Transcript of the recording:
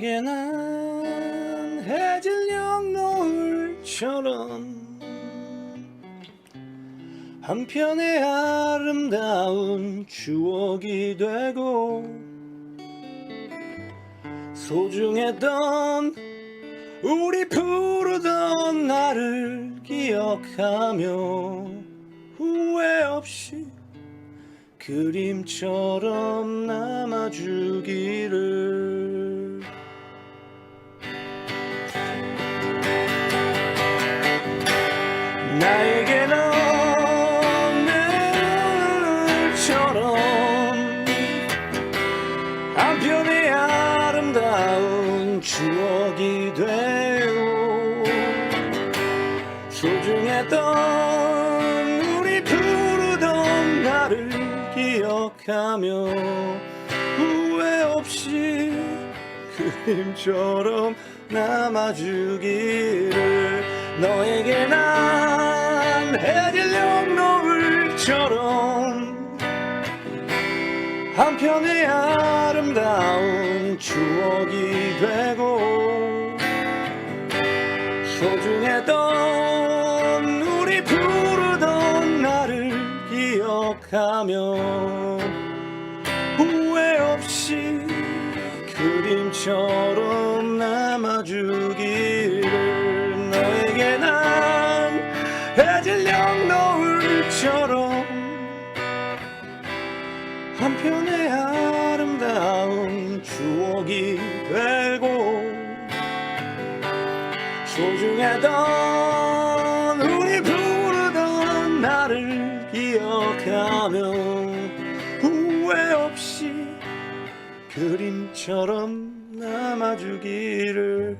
나에게 난 해질녘 노을처럼 한편의 아름다운 추억이 되고 소중했던 우리 부르던 나를 기억하며 후회 없이 그림처럼 남아주기를 추억이 되고 소중했던 우리 부르던 나를 기억하며 후회 없이 그림처럼 남아주기를 너에게 난 해질녘 노을처럼 한편의 아름다운 추억이 되고 소중했던 우리 부르던 나를 기억하며 후회 없이 그림처럼 남아주기를 너에게 난 해질녘 노을처럼 한편의 아름다운 추억이 되고 소중했던 우리 부르던 나를 기억하며 후회 없이 그림처럼 남아주기를